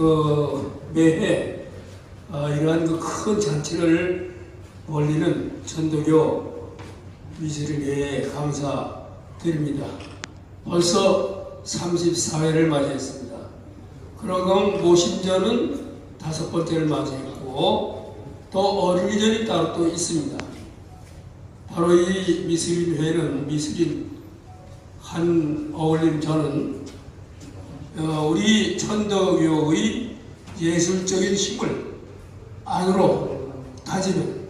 그 매해 어, 이러한 그 큰 잔치를 올리는 전도교 미술인회에 감사드립니다. 벌써 34회를 맞이했습니다. 그러고 모심전은 다섯 번째를 맞이했고 또 어린이전이 따로 또 있습니다. 바로 이 미술인회는 미술인 한 어울림 저는 어, 우리 천도교의 예술적인 힘을 안으로 다지는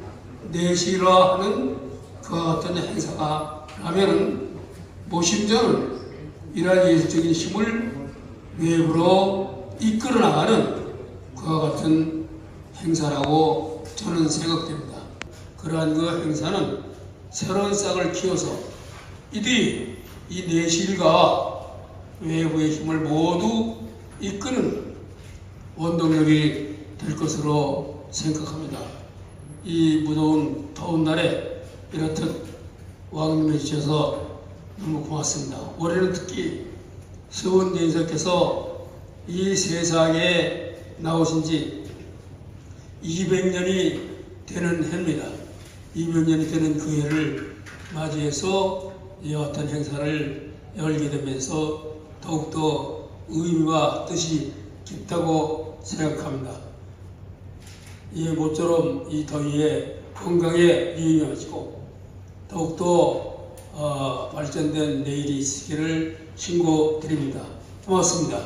내실화하는 그와 같은 행사가 라면 모심전은 이러한 예술적인 힘을 외부로 이끌어 나가는 그와 같은 행사라고 저는 생각됩니다. 그러한 그 행사는 새로운 싹을 키워서 이들이 이 내실과 외부의 힘을 모두 이끄는 원동력이 될 것으로 생각합니다. 이 무더운 더운 날에 이렇듯 왕님해 주셔서 너무 고맙습니다. 올해는 특히 수원 대인사께서 이 세상에 나오신 지 200년이 되는 해입니다. 200년이 되는 그 해를 맞이해서 이 어떤 행사를 열게 되면서 더욱더 의미와 뜻이 깊다고 생각합니다. 이 모처럼 이 더위에 건강에 유의하시고 더욱더 어, 발전된 내일이 있기를 신고드립니다. 고맙습니다.